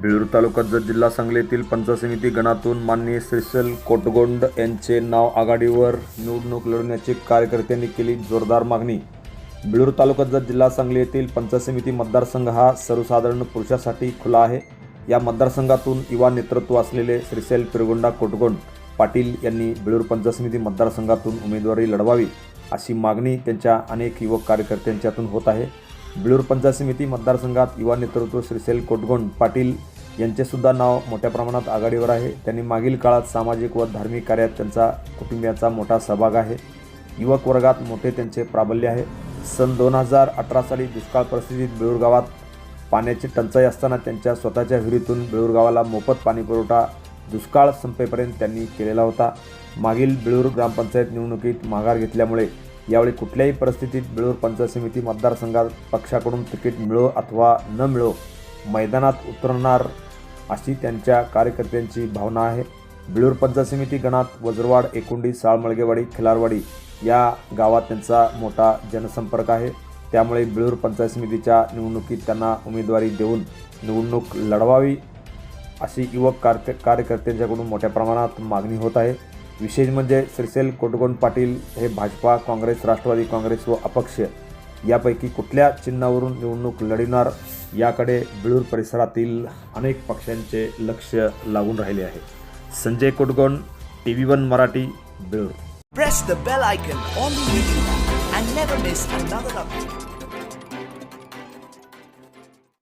बिळूर तालुक्यात जत जिल्हा सांगली येथील पंचायत समिती गणातून माननीय श्रीसल कोटगोंड यांचे नाव आघाडीवर निवडणूक लढवण्याची कार्यकर्त्यांनी केली जोरदार मागणी. बिळूर तालुक्यात जत जिल्हा सांगली येथील पंचायत समिती मतदारसंघ हा सर्वसाधारण पुरुषासाठी खुला आहे. या मतदारसंघातून युवा नेतृत्व असलेले श्रीसेल पिरगोंडा कोटगोंड पाटील यांनी बेळूर पंचायत समिती मतदारसंघातून उमेदवारी लढवावी अशी मागणी त्यांच्या अनेक युवक कार्यकर्त्यांच्यातून होत आहे. बिळूर पंचायत समिती मतदारसंघात युवा नेतृत्व श्रीसेल कोटगोंड पाटील यांचेसुद्धा नाव मोठ्या प्रमाणात आघाडीवर आहे. त्यांनी मागील काळात सामाजिक व धार्मिक कार्यात त्यांचा कुटुंबियाचा मोठा सहभाग आहे. युवक वर्गात मोठे त्यांचे प्राबल्य आहे. सन दोन हजार अठरा साली दुष्काळ परिस्थितीत बिळूर गावात पाण्याची टंचाई असताना त्यांच्या स्वतःच्या विहिरीतून बिळूर गावाला मोफत पाणीपुरवठा दुष्काळ संपेपर्यंत त्यांनी केलेला होता. मागील बेळूर ग्रामपंचायत निवडणुकीत माघार घेतल्यामुळे यावेळी कुठल्याही परिस्थितीत बेळूर पंचायत समिती मतदारसंघात पक्षाकडून तिकीट मिळो अथवा न मिळो मैदानात उतरणार अशी त्यांच्या कार्यकर्त्यांची भावना आहे. बिळूर पंचायत समिती गणात वजरवाड एकुंडी साळमळगेवाडी खिलारवाडी या गावात त्यांचा मोठा जनसंपर्क आहे. त्यामुळे बिळूर पंचायत समितीच्या निवडणुकीत त्यांना उमेदवारी देऊन निवडणूक लढवावी अशी युवक कार्य कार्यकर्त्यांच्याकडून मोठ्या प्रमाणात मागणी होत आहे. विशेष म्हणजे श्रीसेल कोटगोंड पाटील हे भाजपा काँग्रेस राष्ट्रवादी काँग्रेस व अपक्ष यापैकी कुठल्या चिन्हावरून निवडणूक लढणार याकडे बिळूर परिसरातील अनेक पक्षांचे लक्ष लागून राहिले आहे. Sanjay Kutgon T V one Marathi Bilur.